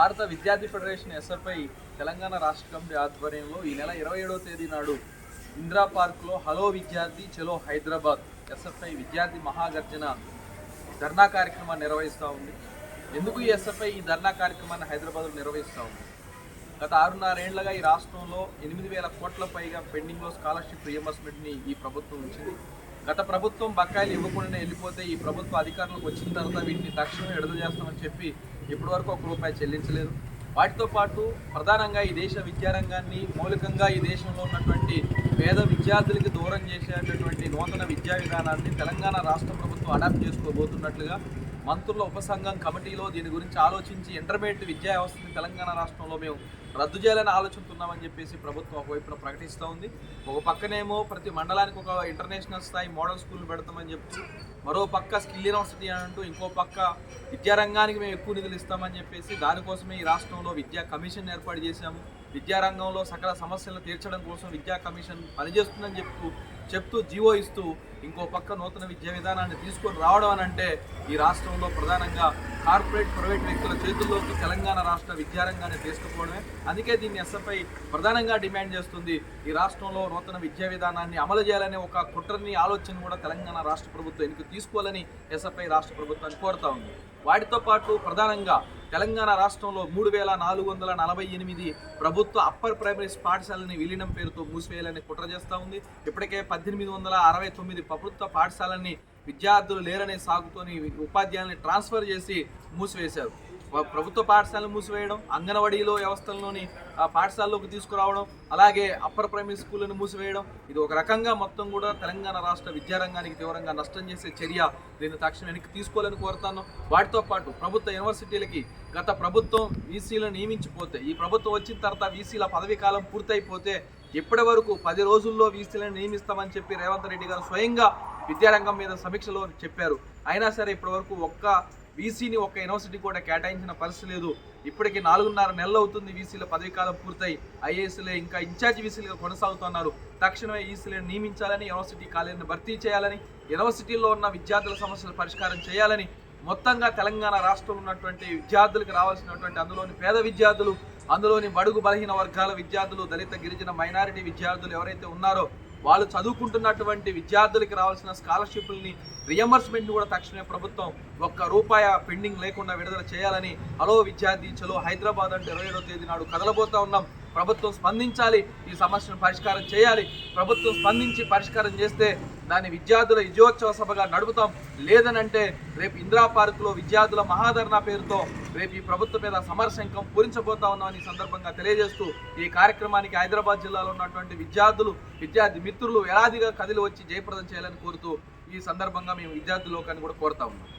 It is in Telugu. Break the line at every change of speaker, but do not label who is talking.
భారత విద్యార్థి ఫెడరేషన్ ఎస్ఆర్పై తెలంగాణ రాష్ట్ర కమిటీ ఆధ్వర్యంలో ఈ నెల ఇరవై ఏడవ తేదీ నాడు ఇందిరా పార్క్లో హలో విద్యార్థి చలో హైదరాబాద్ ఎస్ఎఫ్ఐ విద్యార్థి మహాగర్జన ధర్నా కార్యక్రమాన్ని నిర్వహిస్తూ ఉంది. ఎందుకు ఈ ఎస్ఎఫ్ఐ ఈ ధర్నా కార్యక్రమాన్ని హైదరాబాద్లో నిర్వహిస్తూ ఉంది? గత ఆరున్నరేళ్ళుగా ఈ రాష్ట్రంలో ఎనిమిది వేల కోట్ల పైగా పెండింగ్లో స్కాలర్షిప్ రియంబర్స్మెంట్ని ఈ ప్రభుత్వం ఉంచింది. గత ప్రభుత్వం బకాయిలు ఇవ్వకుండానే వెళ్ళిపోతే ఈ ప్రభుత్వ అధికారులకు వచ్చిన తర్వాత వీటిని తక్షణమే విడుదల చేస్తామని చెప్పి ఇప్పటివరకు ఒక రూపాయి చెల్లించలేదు. వాటితో పాటు ప్రధానంగా ఈ దేశ విద్యారంగాన్ని మౌలికంగా ఈ దేశంలో ఉన్నటువంటి పేద విద్యార్థులకి దూరం చేసేటటువంటి నూతన విద్యా విధానాన్ని తెలంగాణ రాష్ట్ర ప్రభుత్వం అడాప్ట్ చేసుకోబోతున్నట్లుగా మంత్రుల ఉపసంఘం కమిటీలో దీని గురించి ఆలోచించి ఇంటర్మీడియట్ విద్యా వ్యవస్థని తెలంగాణ రాష్ట్రంలో మేము రద్దు చేయాలని ఆలోచిస్తున్నామని చెప్పేసి ప్రభుత్వం ఒకవైపున ప్రకటిస్తూ ఉంది. ఒక పక్కనేమో ప్రతి మండలానికి ఒక ఇంటర్నేషనల్ స్థాయి మోడల్ స్కూల్ పెడతామని చెప్తూ మరో పక్క స్కిల్ యూనివర్సిటీ అని అంటూ ఇంకో పక్క విద్యారంగానికి మేము ఎక్కువ నిధులు ఇస్తామని చెప్పేసి దానికోసమే ఈ రాష్ట్రంలో విద్యా కమిషన్ ఏర్పాటు చేశాము. విద్యారంగంలో సకల సమస్యలను తీర్చడం కోసం విద్యా కమిషన్ పనిచేస్తుందని చెప్తూ చెప్తూ జీవో ఇస్తూ ఇంకో పక్క నూతన విద్యా విధానాన్ని తీసుకొని రావడం అని అంటే ఈ రాష్ట్రంలో ప్రధానంగా కార్పొరేట్ ప్రైవేట్ వ్యక్తుల చేతుల్లోకి తెలంగాణ రాష్ట్ర విద్యారంగాన్ని తీసుకుపోవడమే. అందుకే దీన్ని ఎస్ఎఫ్ఐ ప్రధానంగా డిమాండ్ చేస్తుంది. ఈ రాష్ట్రంలో నూతన విద్యా విధానాన్ని అమలు చేయాలనే ఒక కుట్రని ఆలోచన కూడా తెలంగాణ రాష్ట్ర ప్రభుత్వం ఎన్నిక తీసుకోవాలని ఎస్ఎఫ్ఐ రాష్ట్ర ప్రభుత్వాన్ని కోరుతా ఉంది. వాటితో పాటు ప్రధానంగా తెలంగాణ రాష్ట్రంలో మూడు వేల నాలుగు వందల నలభై ఎనిమిది ప్రభుత్వ అప్పర్ ప్రైమరీ పాఠశాలని విలీనం పేరుతో మూసివేయాలని కుట్ర చేస్తూ ఉంది. ఇప్పటికే పద్దెనిమిది వందల అరవై తొమ్మిది ప్రభుత్వ పాఠశాలని విద్యార్థులు లేరనే సాగుతోని ఉపాధ్యాయుల్ని ట్రాన్స్ఫర్ చేసి మూసివేశారు. ప్రభుత్వ పాఠశాలను మూసివేయడం అంగన్వాడీలో వ్యవస్థల్లోని పాఠశాలలోకి తీసుకురావడం అలాగే అప్పర్ ప్రైమరీ స్కూళ్ళను మూసివేయడం ఇది ఒక రకంగా మొత్తం కూడా తెలంగాణ రాష్ట్ర విద్యారంగానికి తీవ్రంగా నష్టం చేసే చర్య దీన్ని తక్షణం వెనక్కి తీసుకోవాలని కోరుతాను వాటితో పాటు ప్రభుత్వ యూనివర్సిటీలకి గత ప్రభుత్వం వీసీలను నియమించిపోతే ఈ ప్రభుత్వం వచ్చిన తర్వాత వీసీల పదవీ కాలం పూర్తయిపోతే ఇప్పటి వరకు పది రోజుల్లో వీసీలను నియమిస్తామని చెప్పి రేవంత్ రెడ్డి గారు స్వయంగా విద్యారంగం మీద సమీక్షలో చెప్పారు. అయినా సరే ఇప్పటి వరకు ఒక్క వీసీని ఒక యూనివర్సిటీ కూడా కేటాయించిన పరిస్థితి లేదు. ఇప్పటికి నాలుగున్నర నెలలు అవుతుంది వీసీల పదవీకాలం పూర్తయి. ఐఏఎస్లే ఇంకా ఇన్ఛార్జ్ వీసీలుగా కొనసాగుతున్నారు. తక్షణమే ఈసీలను నియమించాలని యూనివర్సిటీ కాలేజీని భర్తీ చేయాలని యూనివర్సిటీల్లో ఉన్న విద్యార్థుల సమస్యల పరిష్కారం చేయాలని మొత్తంగా తెలంగాణ రాష్ట్రంలో ఉన్నటువంటి విద్యార్థులకు రావాల్సినటువంటి అందులోని పేద విద్యార్థులు అందులోని బడుగు బలహీన వర్గాల విద్యార్థులు దళిత గిరిజన మైనారిటీ విద్యార్థులు ఎవరైతే ఉన్నారో వాళ్ళు చదువుకుంటున్నటువంటి విద్యార్థులకి రావాల్సిన స్కాలర్షిప్లని రియంబర్స్మెంట్ కూడా తక్షణమే ప్రభుత్వం ఒక్క రూపాయ పెండింగ్ లేకుండా విడుదల చేయాలని హలో విద్యార్థి చలో హైదరాబాద్ అంటే ఇరవై ఏడో తేదీ నాడు కదలబోతా ఉన్నాం. ప్రభుత్వం స్పందించాలి ఈ సమస్యను పరిష్కారం చేయాలి. ప్రభుత్వం స్పందించి పరిష్కారం చేస్తే దాన్ని విద్యార్థుల విజయోత్సవ సభగా నడుపుతాం. లేదనంటే రేపు ఇందిరా పార్కులో విద్యార్థుల మహాధరణ పేరుతో రేపు ఈ ప్రభుత్వం మీద సమరశంకం పూరించబోతా ఉన్నామని సందర్భంగా తెలియజేస్తూ ఈ కార్యక్రమానికి హైదరాబాద్ జిల్లాలో ఉన్నటువంటి విద్యార్థులు విద్యార్థి మిత్రులు వేలాదిగా కదిలి వచ్చి జయప్రదం చేయాలని కోరుతూ ఈ సందర్భంగా మేము విద్యార్థి లోకాన్ని కూడా కోరుతా ఉన్నాం.